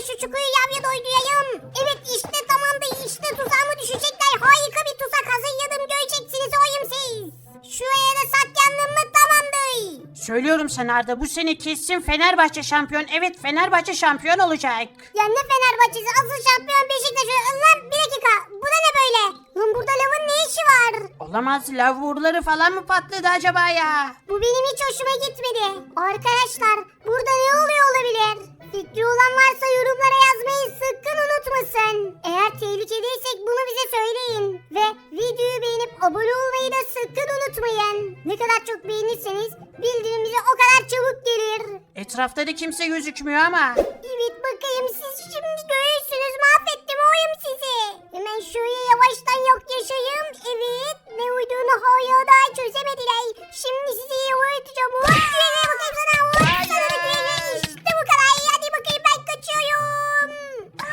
hemen şu çukuyu yavya doydurayım. Evet işte tamamdır işte tuzağıma düşecekler. Harika bir tuzak hazırladım göreceksiniz oyum siz. Şuraya da saklandım mı tamamdır. Söylüyorum sana Arda bu sene kesin Fenerbahçe şampiyon. Evet Fenerbahçe şampiyon olacak. Ya ne Fenerbahçe'si asıl şampiyon Beşiktaş'ı. Lan bir dakika bu da ne böyle? Lan burada lavın ne işi var? Olamaz lavurları falan mı patladı acaba ya? Bu benim hiç hoşuma gitmedi. Arkadaşlar burada ne oluyor olabilir? Fikri olan varsa yorumlara yazmayı sakın unutmasın. Eğer tehlikeliysek bunu bize söyleyin. Ve videoyu beğenip abone olmayı da sakın unutmayın. Ne kadar çok beğenirseniz bildirimimize o kadar çabuk gelir. Etrafta da kimse gözükmüyor ama. Evet bakayım siz şimdi görürsünüz mahvettim oyum sizi. Hemen şuraya yavaştan yok yaşayayım. Evet ne uyduğunu hala daha çözemediler. Şimdi sizi öğreteceğim.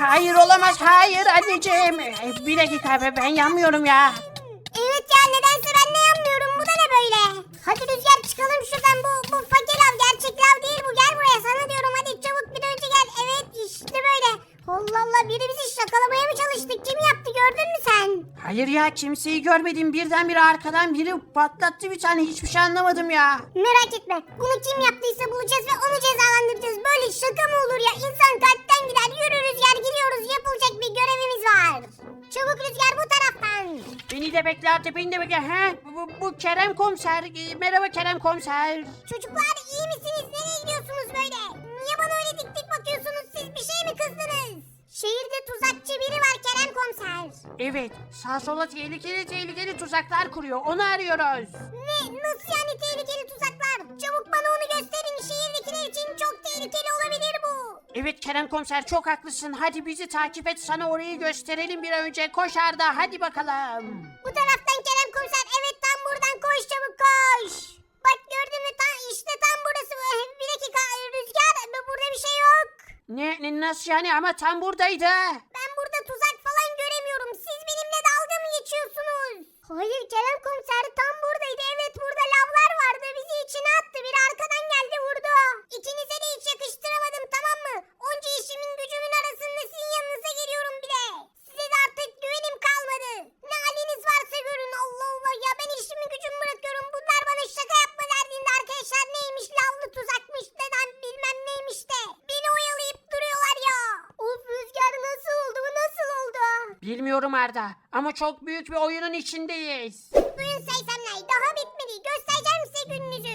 Hayır olamaz hayır anneciğim. E, Bir dakika be, ben yanmıyorum ya. Evet ya nedense ben ne yapmıyorum. Bu da ne böyle? Hadi Rüzgar çıkalım şuradan. Bu, bu fakir lav gerçek lav değil bu. Gel buraya sana diyorum. Hadi çabuk bir önce gel. Evet işte böyle. Allah Allah biri bizi şakalamaya mı çalıştı? Kim yaptı gördün mü sen? Hayır ya kimseyi görmedim birdenbire arkadan biri patlattı bir tane hiçbir şey anlamadım ya. Merak etme. Bunu kim yaptıysa bulacağız ve onu cezalandıracağız. Böyle şaka mı olur ya? İnsan kalpten gider. Yürü Rüzgar gidiyoruz. Yapılacak bir görevimiz var. Çabuk Rüzgar bu taraftan. Beni de bekle Arda beni de bekle. He? Bu, bu Kerem komiser. E, Merhaba Kerem komiser. Çocuklar iyi misiniz? Nereye gidiyorsunuz böyle? Niye bana öyle dik dik bakıyorsunuz? Siz bir şey mi kızdınız? Şehirde tuzakçı biri var komiser. Evet sağ sola tehlikeli tehlikeli tuzaklar kuruyor onu arıyoruz. Ne? Nasıl yani tehlikeli tuzaklar? Çabuk bana onu gösterin. Şehirdekiler için çok tehlikeli olabilir bu. Evet Kerem komiser çok haklısın. Hadi bizi takip et sana orayı gösterelim bir an önce. Koş Arda hadi bakalım. Bu taraftan Kerem komiser. Evet tam buradan koş çabuk koş. Bak gördün mü tam işte tam burası. Bir dakika Rüzgar burada bir şey yok. Ne, ne nasıl yani ama tam buradaydı. Ben burada tuzak falan göremiyorum. Siz benimle dalga mı geçiyorsunuz? Hayır Kerem komiser tam buradaydı. Evet burada lavlar vardı. Bizi içine attı. Biri arkadan geldi vurdu. İkinize de hiç yakıştıramadım tamam mı? Onca işimin gücümün arasında sizin yanınıza geliyorum bir de. Size de artık güvenim kalmadı. Ne haliniz varsa görün. Allah Allah ya ben işimi gücümü bırakıyorum. Bunlar bana şaka yapma derdinde arkadaşlar. Neymiş lavlı tuzakmış neden bilmem neymiş de. Beni oyalayıp duruyorlar ya. Of Rüzgar nasıl oldu bu nasıl oldu? Bilmiyorum Arda ama çok büyük bir oyunun içindeyiz. Duyun Seysemler daha bitmedi. Göstereceğim size gününüzü.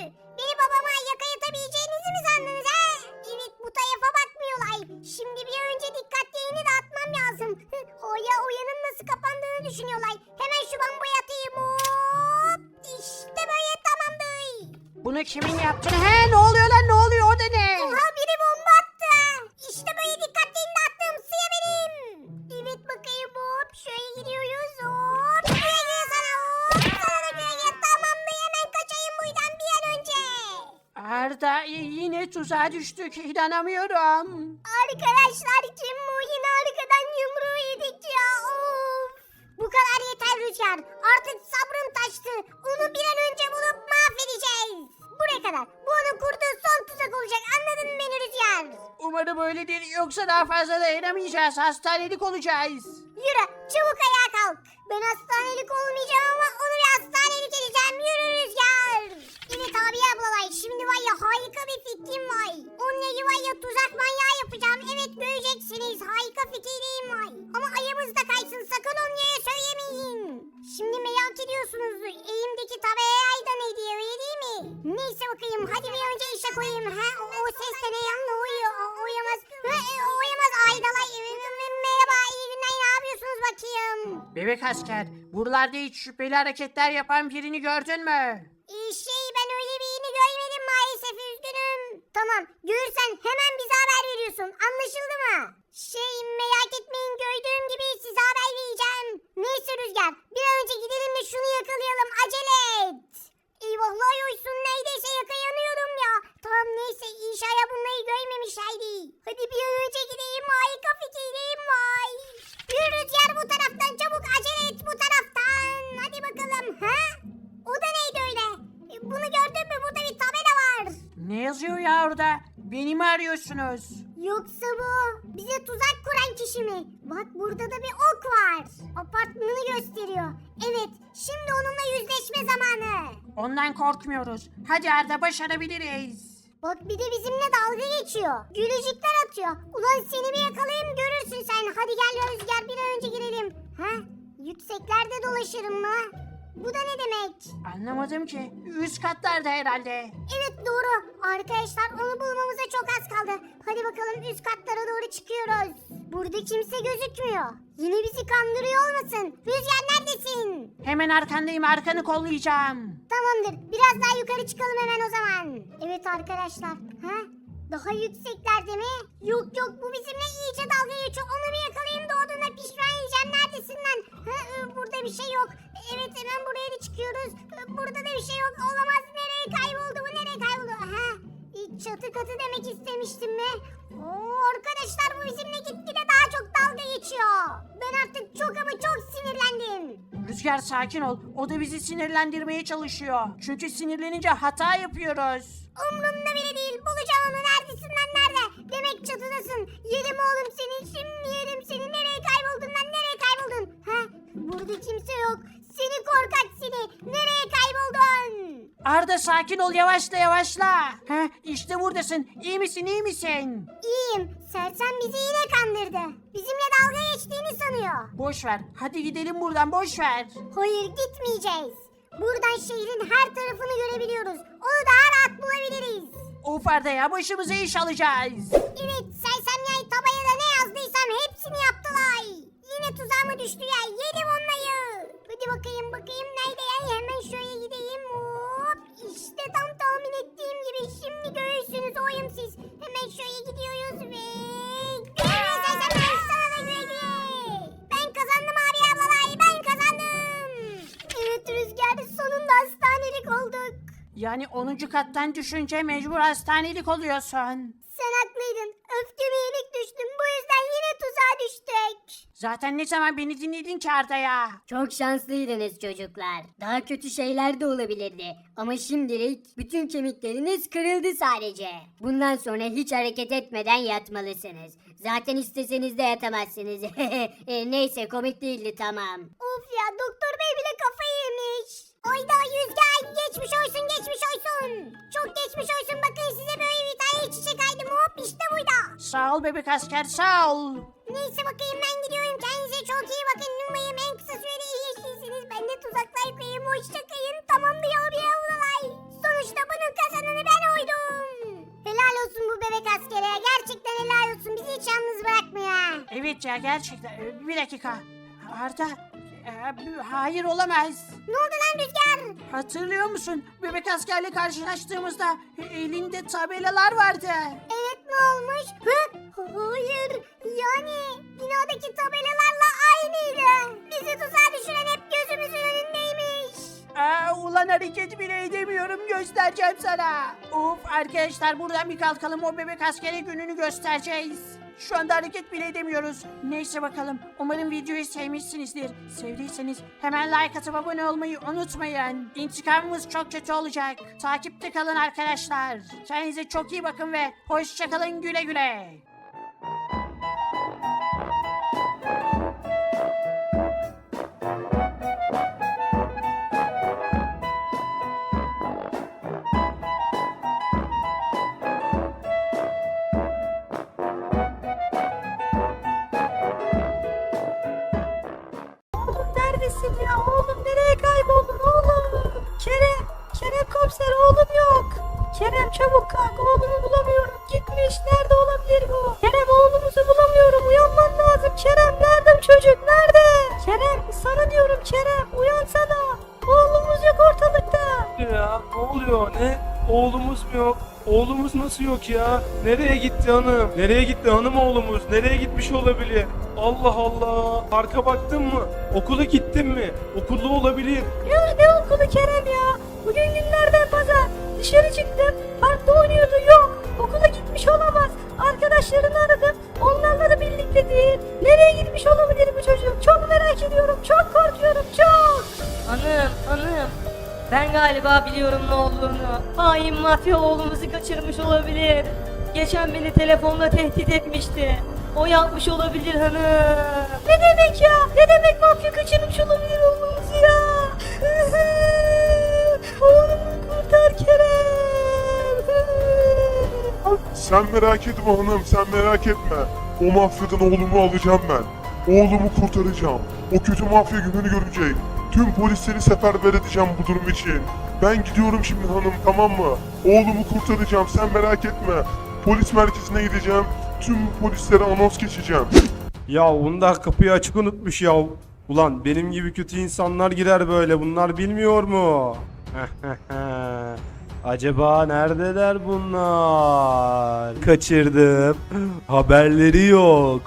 Tuzağa düştük inanamıyorum. Arkadaşlar kim bu yine arkadan yumruğu yedik ya of. Bu kadar yeter Rüzgar. Artık sabrım taştı. Onu bir an önce bulup mahvedeceğiz. Buraya kadar. Bu onun kurduğu son tuzak olacak. Anladın mı beni Rüzgar? Umarım öyle değil yoksa daha fazla dayanamayacağız hastanelik olacağız. Yürü çabuk ayağa kalk. Ben hastanelik olmayacağım ama onu bir hastanelik edeceğim. Yürü Rüzgar. Evet abi ablalay şimdi var ya harika bir fikrim var. Onları var ya tuzak manyağı yapacağım. Evet göreceksiniz harika fikrim var. Ama ayımızda kaysın sakın onlara söylemeyin. Şimdi merak ediyorsunuzdur. Eğimdeki tabelaya da ne diye öyle değil mi? Neyse bakayım hadi bir önce işe koyayım. Ha, o, o ses de ne ya ne uyuyor? O, uyamaz. Ha, e, uyamaz Aydalay. Merhaba iyi günler ne yapıyorsunuz bakayım? Bebek asker buralarda hiç şüpheli hareketler yapan birini gördün mü? Ee, şey ben öyle birini görmedim maalesef üzgünüm. Tamam görürsen arıyorsunuz? Yoksa bu bize tuzak kuran kişi mi? Bak burada da bir ok var. Apartmanı gösteriyor. Evet şimdi onunla yüzleşme zamanı. Ondan korkmuyoruz. Hadi Arda başarabiliriz. Bak bir de bizimle dalga geçiyor. Gülücükler atıyor. Ulan seni bir yakalayayım görürsün sen. Hadi gel Rüzgar bir an önce girelim. Ha? Yükseklerde dolaşırım mı? Bu da ne demek? Anlamadım ki. Üst katlarda herhalde. Evet doğru. Arkadaşlar onu bulmamıza çok az kaldı. Hadi bakalım üst katlara doğru çıkıyoruz. Burada kimse gözükmüyor. Yine bizi kandırıyor olmasın. Rüzgar neredesin? Hemen arkandayım arkanı kollayacağım. Tamamdır. Biraz daha yukarı çıkalım hemen o zaman. Evet arkadaşlar. Ha? Daha yükseklerde mi? Yok yok bu bizimle iyice dalga geçiyor. Onu bir yakalayayım da oradan pişman yiyeceğim. Neredesin lan? Ha, burada bir şey yok. Evet hemen buraya da çıkıyoruz. E, Burada da bir şey yok. Olamaz. Nereye kayboldu bu? Nereye kayboldu? Ha? Çatı katı demek istemiştim mi? Oo, arkadaşlar bu bizimle gitgide daha çok dalga geçiyor. Ben artık çok ama çok sinirlendim. Rüzgar sakin ol. O da bizi sinirlendirmeye çalışıyor. Çünkü sinirlenince hata yapıyoruz. Umrumda bile değil. Bulacağım onu. Neredesin lan nerede? Demek çatıdasın. Yerim oğlum seni. Şimdi Arda sakin ol yavaşla yavaşla. Heh, işte buradasın. İyi misin iyi misin? İyiyim. Sersem bizi yine kandırdı. Bizimle dalga geçtiğini sanıyor. Boş ver. Hadi gidelim buradan boş ver. Hayır gitmeyeceğiz. Buradan şehrin her tarafını görebiliyoruz. Onu daha rahat bulabiliriz. Of Arda ya başımıza iş alacağız. Evet sersem yay tabaya ne yazdıysam hepsini yaptılar. Yine tuzağa mı düştü ya yedim onları. Hadi bakayım bakayım nerede ya hemen şöyle gideyim. Hop işte tam tahmin ettiğim gibi şimdi görürsünüz oyum siz. Hemen şöyle gidiyoruz ve... Sana da güle. Ben kazandım abi ablalar ben kazandım. Evet Rüzgar sonunda hastanelik olduk. Yani 10. kattan düşünce mecbur hastanelik oluyorsun. Sen haklıydın. Öfkeme yenik düştüm. Bu yüzden yine tuzağa düştük. Zaten ne zaman beni dinledin ki Arda ya? Çok şanslıydınız çocuklar. Daha kötü şeyler de olabilirdi. Ama şimdilik bütün kemikleriniz kırıldı sadece. Bundan sonra hiç hareket etmeden yatmalısınız. Zaten isteseniz de yatamazsınız. E, Neyse komik değildi tamam. Of ya doktor bey bile kafayı yemiş. Oyda Yüzgen geçmiş olsun geçmiş olsun. Çok geçmiş olsun bakın size böyle bir tane çiçek aydım hop işte burada. Sağ ol bebek asker sağ ol. Neyse bakayım ben gidiyorum kendinize çok iyi bakın umarım en kısa sürede iyileşirsiniz. Ben de tuzaklar koyayım hoşça kalın tamam bir abi ablalay. Sonuçta bunun kazananı ben oydum. Helal olsun bu bebek askere gerçekten helal olsun bizi hiç yalnız bırakmıyor. ha. Evet ya gerçekten. Ee, Bir dakika. Arda. e, hayır olamaz. Ne oldu lan Rüzgar? Hatırlıyor musun? Bebek askerle karşılaştığımızda elinde tabelalar vardı. Evet ne olmuş? Hı? Hayır. Yani binadaki tabelalarla aynıydı. Bizi tuzağa düşüren hep gözümüzün önündeymiş. Aa, ulan hareket bile edemiyorum göstereceğim sana. Of arkadaşlar buradan bir kalkalım o bebek askere gününü göstereceğiz. Şu anda hareket bile edemiyoruz. Neyse bakalım. Umarım videoyu sevmişsinizdir. Sevdiyseniz hemen like atıp abone olmayı unutmayın. İntikamımız çok kötü olacak. Takipte kalın arkadaşlar. Kendinize çok iyi bakın ve hoşçakalın güle güle. Yok? Oğlumuz nasıl yok ya? Nereye gitti hanım? Nereye gitti hanım oğlumuz? Nereye gitmiş olabilir? Allah Allah. Arka baktın mı? Okula gittin mi? Ben galiba biliyorum ne olduğunu. Hain mafya oğlumuzu kaçırmış olabilir. Geçen beni telefonla tehdit etmişti. O yapmış olabilir hanım. Ne demek ya? Ne demek mafya kaçırmış olabilir oğlumuzu ya? Oğlumu kurtar Kerem. Sen merak etme hanım, sen merak etme. O mafyadan oğlumu alacağım ben. Oğlumu kurtaracağım. O kötü mafya gününü görecek. Tüm polisleri seferber edeceğim bu durum için. Ben gidiyorum şimdi hanım, tamam mı? Oğlumu kurtaracağım, sen merak etme. Polis merkezine gideceğim. Tüm polislere anons geçeceğim. Ya bunda kapıyı açık unutmuş ya. Ulan benim gibi kötü insanlar girer böyle bunlar bilmiyor mu? Acaba neredeler bunlar? Kaçırdım. Haberleri yok.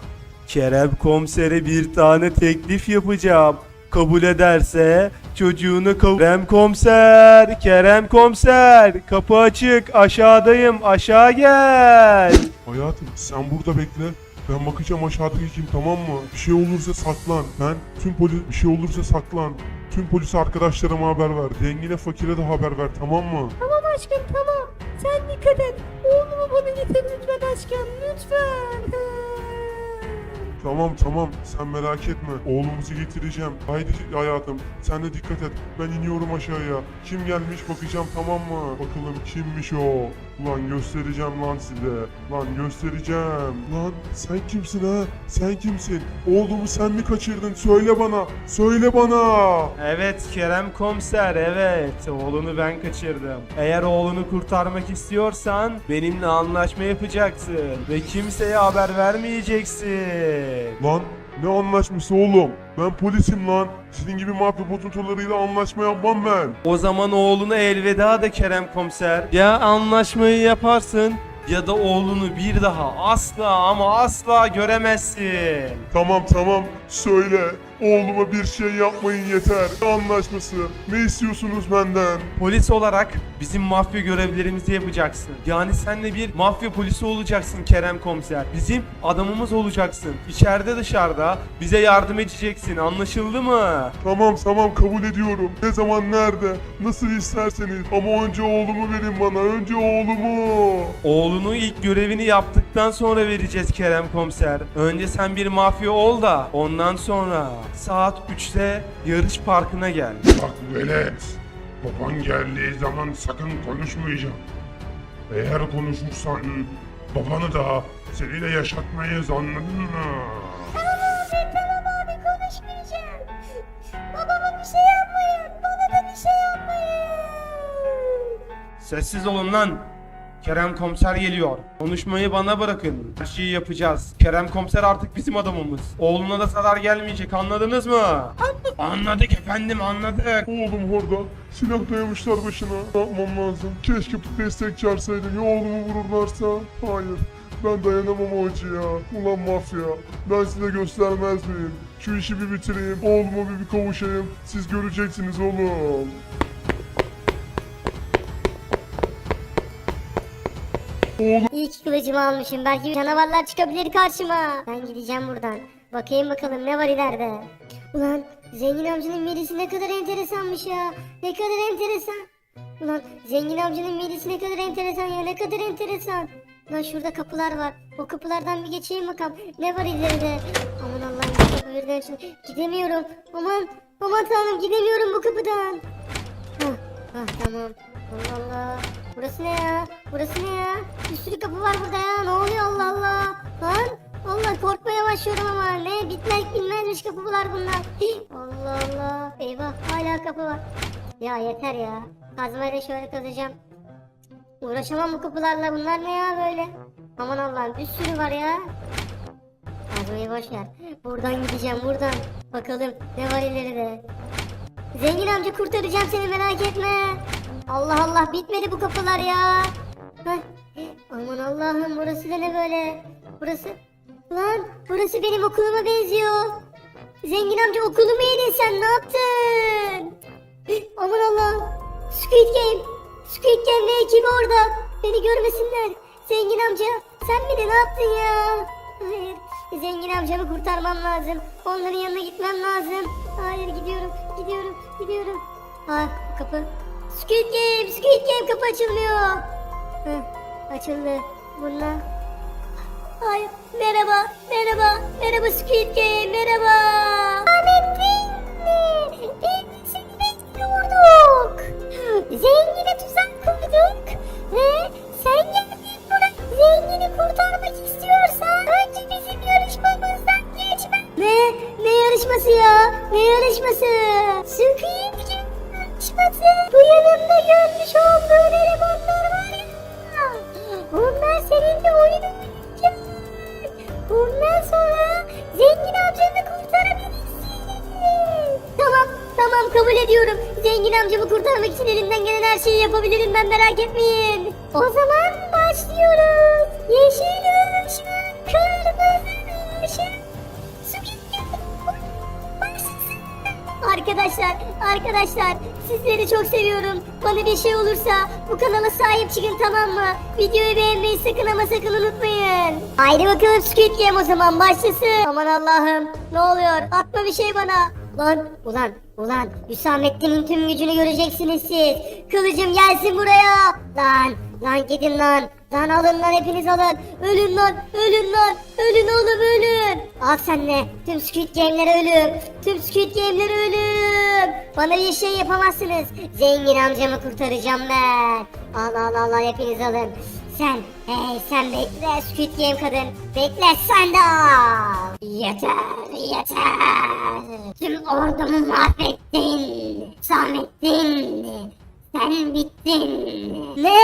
Kerem komisere bir tane teklif yapacağım. Kabul ederse çocuğunu kabul... Kerem komiser, Kerem komiser. Kapı açık, aşağıdayım, aşağı gel. Hayatım sen burada bekle. Ben bakacağım aşağıdaki kim tamam mı? Bir şey olursa saklan. Ben tüm polis bir şey olursa saklan. Tüm polis arkadaşlarıma haber ver. Zengine fakire de haber ver tamam mı? Tamam aşkım tamam. Sen dikkat et. Oğlumu bana getir lütfen aşkım lütfen. Tamam tamam sen merak etme. Oğlumuzu getireceğim. Haydi hayatım sen de dikkat et. Ben iniyorum aşağıya. Kim gelmiş bakacağım tamam mı? Bakalım kimmiş o? Lan göstereceğim lan size. Lan göstereceğim. Lan sen kimsin ha? Sen kimsin? Oğlumu sen mi kaçırdın? Söyle bana. Söyle bana. Evet Kerem komiser evet oğlunu ben kaçırdım. Eğer oğlunu kurtarmak istiyorsan benimle anlaşma yapacaksın ve kimseye haber vermeyeceksin. Lan ne anlaşması oğlum? Ben polisim lan. Senin gibi mafya bozuntularıyla anlaşma yapmam ben. O zaman oğluna elveda de Kerem komiser. Ya anlaşmayı yaparsın ya da oğlunu bir daha asla ama asla göremezsin. Tamam tamam söyle. Oğluma bir şey yapmayın yeter. Ne anlaşması? Ne istiyorsunuz benden? Polis olarak bizim mafya görevlerimizi yapacaksın. Yani sen de bir mafya polisi olacaksın Kerem komiser. Bizim adamımız olacaksın. İçeride dışarıda bize yardım edeceksin. Anlaşıldı mı? Tamam tamam kabul ediyorum. Ne zaman nerede? Nasıl isterseniz. Ama önce oğlumu verin bana. Önce oğlumu. Oğlunu ilk görevini yaptıktan sonra vereceğiz Kerem komiser. Önce sen bir mafya ol da ondan sonra saat 3'te yarış parkına gel. Bak velet. Baban geldiği zaman sakın konuşmayacağım. Eğer konuşursan babanı da seni de yaşatmayız anladın mı? Tamam abi tamam abi konuşmayacağım. Babama bir şey yapmayın. Bana da bir şey yapmayın. Sessiz olun lan. Kerem komiser geliyor. Konuşmayı bana bırakın. Her şeyi yapacağız. Kerem komiser artık bizim adamımız. Oğluna da zarar gelmeyecek anladınız mı? Anladık. Anladık efendim anladık. Oğlum orada silah dayamışlar başına. Ne yapmam lazım? Keşke destek çağırsaydım ya oğlumu vururlarsa. Hayır. Ben dayanamam o acıya. Ulan mafya. Ben size göstermez miyim? Şu işi bir bitireyim. Oğluma bir, bir kavuşayım. Siz göreceksiniz oğlum. İyi ki kılıcımı almışım. Belki canavarlar çıkabilir karşıma. Ben gideceğim buradan. Bakayım bakalım ne var ileride. Ulan zengin amcanın midesi ne kadar enteresanmış ya. Ne kadar enteresan. Ulan zengin amcanın midesi ne kadar enteresan ya. Ne kadar enteresan. Lan şurada kapılar var. O kapılardan bir geçeyim bakalım. Ne var ileride? Aman Allah'ım birden açıldı. Gidemiyorum. Aman. Aman tanrım gidemiyorum bu kapıdan. Hah, hah tamam. Allah Allah. Burası ne ya? Burası ne ya? Bir sürü kapı var burada ya. Ne oluyor Allah Allah? Lan Allah korkmaya başlıyorum ama ne bitmek bilmezmiş kapılar bunlar. Allah Allah. Eyvah hala kapı var. Ya yeter ya. Kazmayla şöyle kazacağım. Uğraşamam bu kapılarla. Bunlar ne ya böyle? Aman Allah'ım bir sürü var ya. Kazmayı boş ver. Buradan gideceğim buradan. Bakalım ne var ileride. Zengin amca kurtaracağım seni merak etme. Allah Allah bitmedi bu kapılar ya. Heh. Aman Allah'ım burası da ne böyle? Burası... Lan burası benim okuluma benziyor. Zengin amca okulumu yedin sen ne yaptın? Aman Allah'ım. Squid Game. Squid Game ve ekibi orada. Beni görmesinler. Zengin amca sen mi de ne yaptın ya? Hayır. Zengin amcamı kurtarmam lazım. Onların yanına gitmem lazım. Hayır gidiyorum. Gidiyorum. Gidiyorum. Ha kapı. Squid Game. Squid Game kapı açılmıyor. Heh, açıldı. Buna. Ay merhaba, merhaba, merhaba Squid Game, merhaba. Ahmettin, biz seni bekliyorduk. Zengine tuzak kurduk ve sen geldin buraya. Zengini kurtarmak istiyorsan önce bizim yarışmamızdan geçmen. Ne? Ne yarışması ya? Ne yarışması? Squid Yarışması. Bu yanımda görmüş olduğun elemanlar var ya. Bunlar seninle oyun oynayacak. Bundan sonra zengin amcanı kurtarabilirsin. Tamam, tamam kabul ediyorum. Zengin amcamı kurtarmak için elimden gelen her şeyi yapabilirim ben merak etmeyin. O zaman başlıyoruz. Yeşil ışık, kırmızı ışık. Su gitti. Başlasın. Arkadaşlar, arkadaşlar sizleri çok seviyorum. Bana bir şey olursa bu kanala sahip çıkın tamam mı? Videoyu beğenmeyi sakın ama sakın unutmayın. Haydi bakalım Squid Game o zaman başlasın. Aman Allah'ım ne oluyor? Atma bir şey bana. Lan ulan ulan Hüsamettin'in tüm gücünü göreceksiniz siz. Kılıcım gelsin buraya. Lan lan gidin lan. Lan alın lan hepiniz alın. Ölün lan ölün lan. Ölün oğlum ölün. Al sen de. Tüm Squid Game'lere ölüm. Tüm Squid Game'lere ölüm. Bana bir şey yapamazsınız. Zengin amcamı kurtaracağım ben. Al al al al hepiniz alın. Sen, hey sen bekle Squid Game kadın. Bekle sen de al. Yeter, yeter. Tüm ordumu mahvettin. Samettin. Sen bittin. Ne?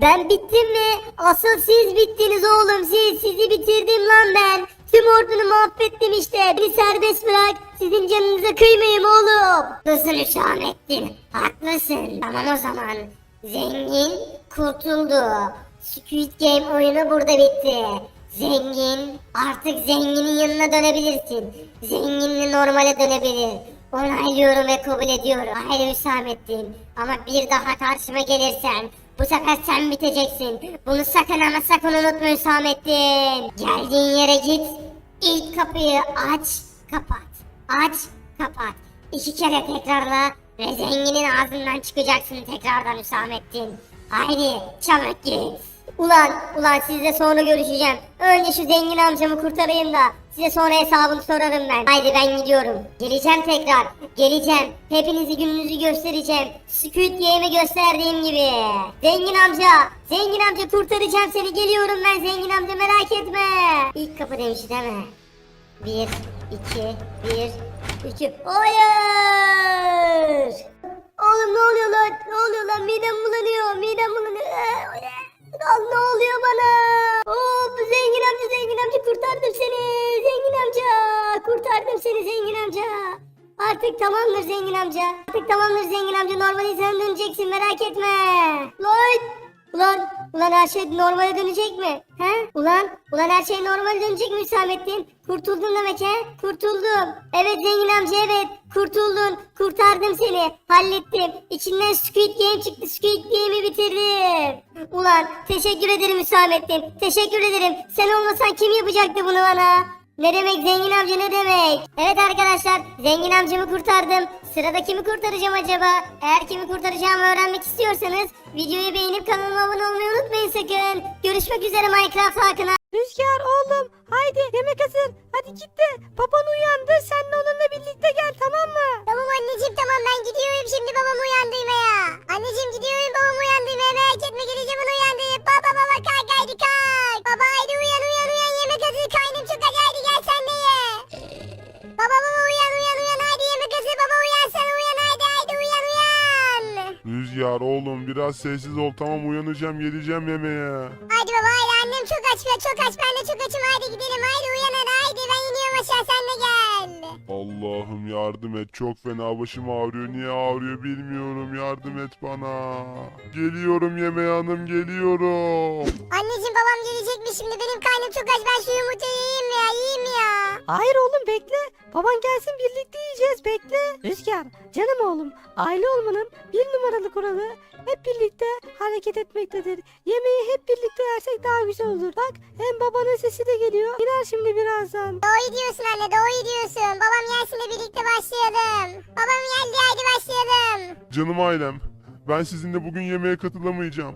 Ben bittim mi? Asıl siz bittiniz oğlum siz. Sizi bitirdim lan ben. Tüm ordunu mahvettim işte. Beni serbest bırak. Sizin canınıza kıymayayım oğlum. Haklısın Hüsamettin. Haklısın. Tamam o zaman. Zengin kurtuldu. Squid Game oyunu burada bitti. Zengin artık zenginin yanına dönebilirsin. Zenginli normale dönebilir. Onaylıyorum ve kabul ediyorum. Hayır Hüsamettin. Ama bir daha karşıma gelirsen bu sefer sen biteceksin. Bunu sakın ama sakın unutma Hüsamettin. Geldiğin yere git. İlk kapıyı aç, kapat. Aç, kapat. İki kere tekrarla ve zenginin ağzından çıkacaksın tekrardan Hüsamettin. Haydi çabuk git. Ulan, ulan sizle sonra görüşeceğim. Önce şu zengin amcamı kurtarayım da size sonra hesabını sorarım ben. Haydi ben gidiyorum. Geleceğim tekrar. Geleceğim. Hepinizi gününüzü göstereceğim. Squid Game'i gösterdiğim gibi. Zengin amca, zengin amca kurtaracağım seni. Geliyorum ben zengin amca merak etme. İlk kapı demişti değil mi? Bir, iki, bir, iki. Hayır! Oğlum ne oluyor lan? Ne oluyor lan? Midem bulanıyor. Midem bulanıyor. Lan ne oluyor bana? Hop zengin amca zengin amca kurtardım seni. Zengin amca kurtardım seni zengin amca. Artık tamamdır zengin amca. Artık tamamdır zengin amca. Normal insana döneceksin merak etme. Lan Ulan, ulan her şey normale dönecek mi? He? Ulan, ulan her şey normale dönecek mi Hüsamettin? Kurtuldun demek he? Kurtuldum. Evet zengin amca evet. Kurtuldun. Kurtardım seni. Hallettim. İçinden Squid Game çıktı. Squid Game'i bitirdim. Ulan teşekkür ederim Hüsamettin. Teşekkür ederim. Sen olmasan kim yapacaktı bunu bana? Ne demek zengin amca ne demek? Evet arkadaşlar zengin amcamı kurtardım. Sırada kimi kurtaracağım acaba? Eğer kimi kurtaracağımı öğrenmek istiyorsanız videoyu beğenip kanalıma abone olmayı unutmayın sakın. Görüşmek üzere Minecraft halkına. Rüzgar oğlum haydi yemek hazır. Hadi git de baban uyandı sen de onunla birlikte gel tamam mı? Tamam anneciğim tamam ben gidiyorum şimdi babamı uyandırmaya. Anneciğim gidiyorum babamı uyandırmaya biraz sessiz ol tamam uyanacağım geleceğim yemeğe. Haydi baba haydi annem çok aç çok aç ben de çok açım haydi gidelim haydi uyan hadi haydi ben iniyorum aşağı sen de gel. Allah'ım yardım et çok fena başım ağrıyor niye ağrıyor bilmiyorum yardım et bana. Geliyorum yemeğe hanım geliyorum. Anneciğim babam gelecekmiş şimdi benim karnım çok aç ben şu yumurtayı yiyeyim ya yiyeyim ya. Hayır oğlum bekle. Baban gelsin birlikte yiyeceğiz bekle. Rüzgar canım oğlum aile olmanın bir numaralı kuralı hep birlikte hareket etmektedir. Yemeği hep birlikte yersek daha güzel olur. Bak hem babanın sesi de geliyor. İner şimdi birazdan. Doğru diyorsun anne doğru diyorsun. Babam gelsin de birlikte başlayalım. Babam geldi haydi başlayalım. Canım ailem ben sizinle bugün yemeğe katılamayacağım.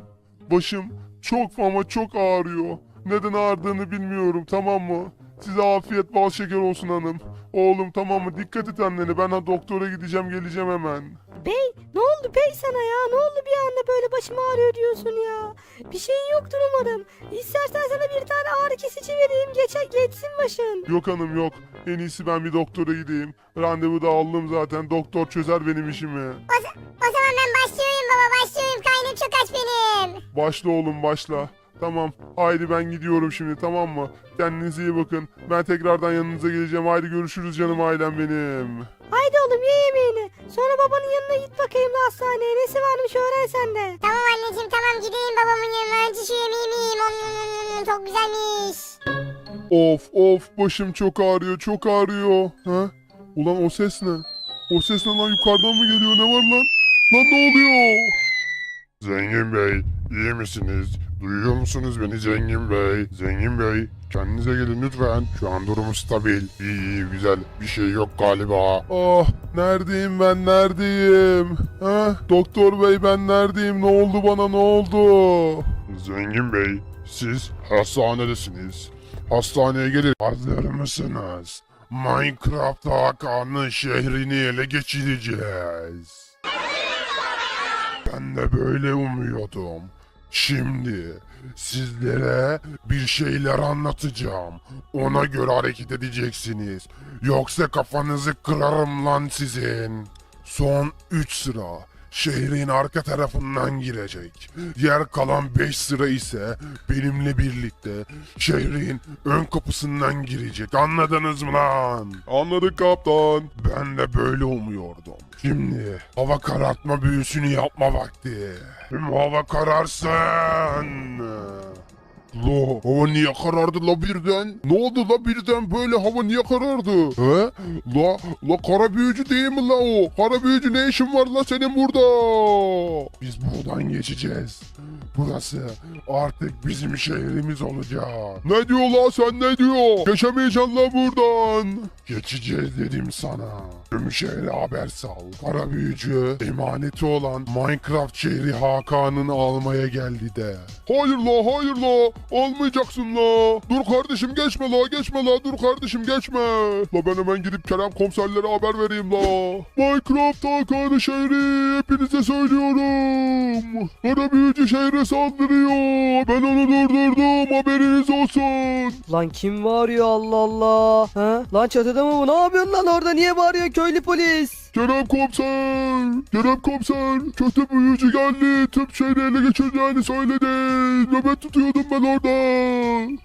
Başım Çok ama çok ağrıyor. Neden ağrıdığını bilmiyorum tamam mı? Size afiyet bal şeker olsun hanım. Oğlum tamam mı? Dikkat et annene. Ben ha doktora gideceğim geleceğim hemen. Bey ne oldu bey sana ya? Ne oldu bir anda böyle başım ağrıyor diyorsun ya? Bir şeyin yoktur umarım. İstersen sana bir tane ağrı kesici vereyim geçe geçsin başın. Yok hanım yok. En iyisi ben bir doktora gideyim. Randevu da aldım zaten. Doktor çözer benim işimi. O, za- o zaman ben başlıyorum baba başlıyorum. Karnım çok aç benim. Başla oğlum başla. Tamam. Haydi ben gidiyorum şimdi tamam mı? Kendinize iyi bakın. Ben tekrardan yanınıza geleceğim. Haydi görüşürüz canım ailem benim. Haydi oğlum ye yemeğini. Sonra babanın yanına git bakayım da hastaneye. Nesi varmış öğren sen de. Tamam anneciğim tamam gideyim babamın yanına. Önce şu yemeğimi yiyeyim. Om, Çok güzelmiş. Of of başım çok ağrıyor çok ağrıyor. Ha? Ulan o ses ne? O ses ne lan yukarıdan mı geliyor ne var lan? Lan ne oluyor? Zengin Bey iyi misiniz? Duyuyor musunuz beni Zengin Bey? Zengin Bey kendinize gelin lütfen. Şu an durumu stabil. İyi iyi güzel bir şey yok galiba. Ah neredeyim ben neredeyim? Ha? Doktor Bey ben neredeyim ne oldu bana ne oldu? Zengin Bey siz hastanedesiniz. Hastaneye gelin. Hazır mısınız? Minecraft Hakan'ın şehrini ele geçireceğiz. Ben de böyle umuyordum. Şimdi sizlere bir şeyler anlatacağım. Ona göre hareket edeceksiniz. Yoksa kafanızı kırarım lan sizin. Son 3 sıra şehrin arka tarafından girecek. Yer kalan 5 sıra ise benimle birlikte şehrin ön kapısından girecek. Anladınız mı lan? Anladık kaptan. Ben de böyle umuyordum. Şimdi hava karartma büyüsünü yapma vakti. Tüm hava kararsın. La hava niye karardı la birden? Ne oldu la birden böyle hava niye karardı? He? La, la kara büyücü değil mi la o? Kara büyücü ne işin var la senin burada? Biz buradan geçeceğiz. Burası artık bizim şehrimiz olacak. Ne diyor la sen ne diyor? Geçemeyeceksin la buradan. Geçeceğiz dedim sana. Tüm şehre haber sal. Kara büyücü emaneti olan Minecraft şehri Hakan'ın almaya geldi de. Hayır la hayır la almayacaksın la. Dur kardeşim geçme la geçme la dur kardeşim geçme. La ben hemen gidip Kerem komiserlere haber vereyim la. Minecraft Hakan'ı şehri hepinize söylüyorum. Kara büyücü şehre saldırıyor. Ben onu durdurdum haberiniz olsun. Lan kim bağırıyor Allah Allah? Ha? Lan çatıda mı bu? Ne yapıyorsun lan orada? Niye bağırıyor köylü polis? Kerem komiser! Kerem komiser! Kötü büyücü geldi. Tüm şehri ele geçireceğini söyledi. Nöbet tutuyordum ben orada.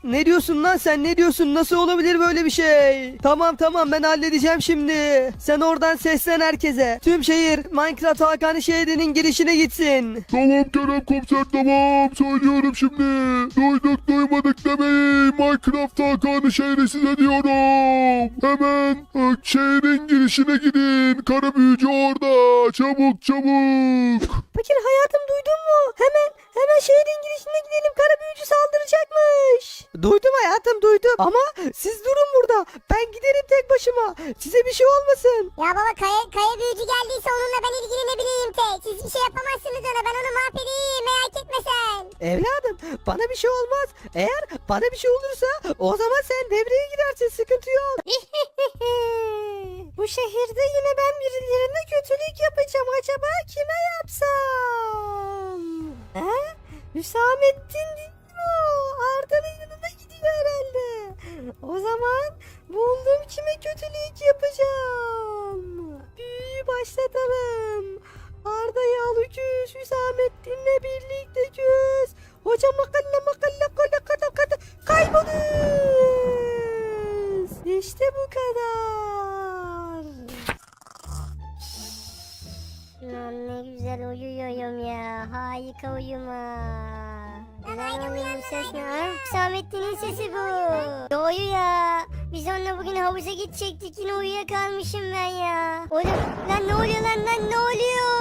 Ne diyorsun lan sen ne diyorsun? Nasıl olabilir böyle bir şey? Tamam tamam ben halledeceğim şimdi. Sen oradan seslen herkese. Tüm şehir Minecraft Hakan'ı şehrinin girişine gitsin. Tamam Kerem komiser tamam. Söylüyorum şimdi. Duyduk duymadık demeyin. Minecraft Hakan'ı şehri size diyorum. Hemen e, şehrin girişine gidin. Kara büyücü orada. Çabuk çabuk. Fakir hayatım duydun mu? Hemen hemen şehrin girişine gidelim. Kara büyücü saldıracakmış. Duydum hayatım duydum. Ama siz durun burada. Ben giderim tek başıma. Size bir şey olmasın. Ya baba kaya, kaya büyücü geldiyse onunla ben ilgilenebileyim tek. Siz bir şey yapamazsınız ona ben onu mahvedeyim merak etme sen. Evladım bana bir şey olmaz. Eğer bana bir şey olursa o zaman sen devreye girersin sıkıntı yok. Bu şehirde yine ben birilerine kötülük yapacağım. Acaba kime yapsam? He? Hüsamettin değil mi o? Arda'nın yanına gidiyor herhalde. O zaman buldum kime kötülük yapacağım. Büyüyü başlatalım. Arda'yı al küs, Hüsamettin'le birlikte küs. Hoca makalle makalle kolle kada kada kayboluz. İşte bu kadar. Lan ne güzel uyuyorum ya. Harika uyuma. Uyan ses ne? Ha? Hüsamettin'in sesi bu. Doğru ya. Biz onunla bugün havuza gidecektik. Yine uyuyakalmışım ben ya. Oğlum lan ne oluyor lan lan ne oluyor?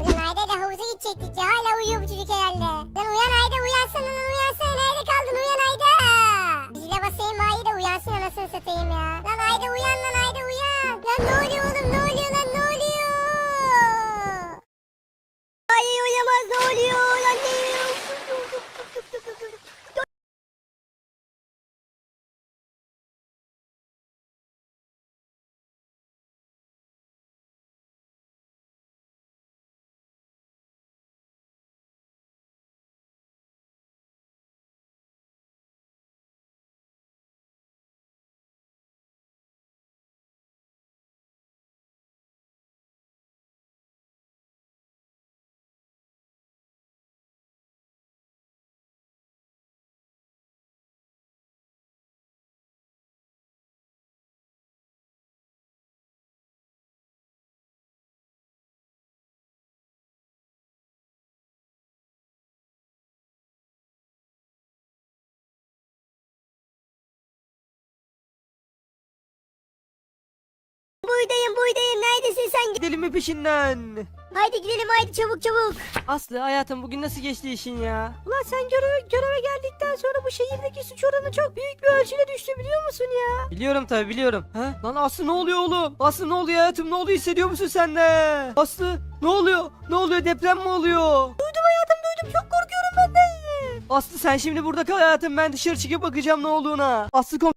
Ulan Ayda da havuza gidecektik ya. Hala uyuyor bu çocuk herhalde. Lan uyan Ayda uyansana lan uyansana. Nerede kaldın uyan Ayda? Zile basayım Ayda uyansın anasını satayım ya. Lan Ayda uyan lan Ayda uyan. Lan ne oluyor buydayım buydayım neredesin sen? Gidelim mi peşinden? Haydi gidelim haydi çabuk çabuk. Aslı hayatım bugün nasıl geçti işin ya? Ulan sen göreve, göreve geldikten sonra bu şehirdeki suç oranı çok büyük bir ölçüde düştü biliyor musun ya? Biliyorum tabi biliyorum. Ha? Lan Aslı ne oluyor oğlum? Aslı ne oluyor hayatım ne oluyor hissediyor musun sen de? Aslı ne oluyor? Ne oluyor deprem mi oluyor? Duydum hayatım duydum çok korkuyorum ben de. Aslı sen şimdi burada kal hayatım ben dışarı çıkıp bakacağım ne olduğuna. Aslı kom-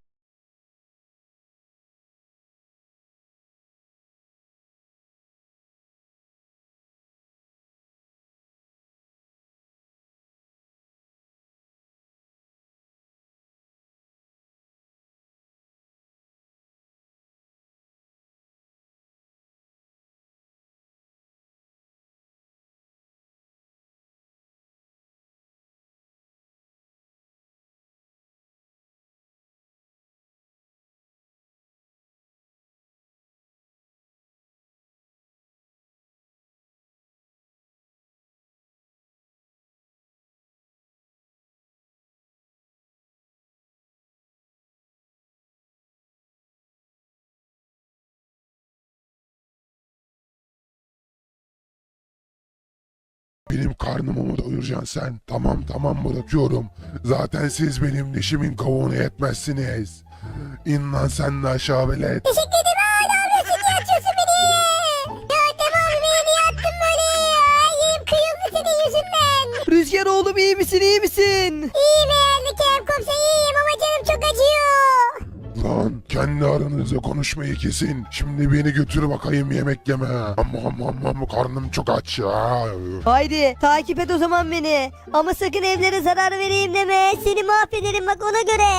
Benim karnımı mı doyuracaksın sen? Tamam tamam bırakıyorum. Zaten siz benim dişimin kavuğunu yetmezsiniz. İn lan sen de aşağı velet. Teşekkür ederim hala niye atıyorsun beni? Ya tamam beni niye attın böyle? Yerim kıyıldı senin yüzünden. Rüzgar oğlum iyi misin iyi misin? İyiyim herhalde kendi aranızda konuşmayı kesin. Şimdi beni götür bakayım yemek yeme. Amma amma amma karnım çok aç ya. Haydi takip et o zaman beni. Ama sakın evlere zarar vereyim deme. Seni mahvederim bak ona göre.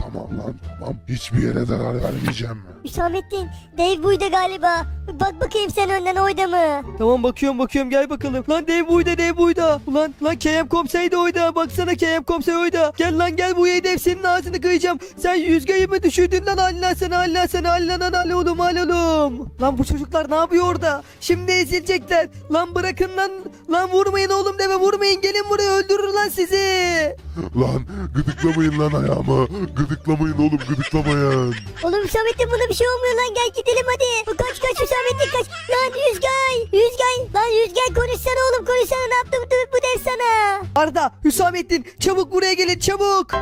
Tamam lan tamam. Hiçbir yere zarar vermeyeceğim. Hüsamettin, Dave buydu galiba. Bak bakayım sen önden oyda mı? Tamam bakıyorum bakıyorum gel bakalım. Lan dev buyda dev buyda. Ulan lan KM Komsey de oyda. Baksana KM Komsey oyda. Gel lan gel bu dev senin ağzını kıyacağım. Sen yüzgeyi mi düşürdün lan Allah sana Allah sana Allah lan al oğlum al oğlum. Lan bu çocuklar ne yapıyor orada? Şimdi ezilecekler. Lan bırakın lan. Lan vurmayın oğlum deve vurmayın. Gelin buraya öldürür lan sizi. Lan gıdıklamayın lan ayağımı. Gıdıklamayın oğlum gıdıklamayın. Oğlum Hüsamettin buna bir şey olmuyor lan gel gidelim hadi. Kaç kaç Hüsamettin kaç. Lan Yüzgay, Yüzgay. Lan Yüzgay konuşsana oğlum konuşsana ne yaptı bu, bu dev sana? Arda, Hüsamettin çabuk buraya gelin çabuk.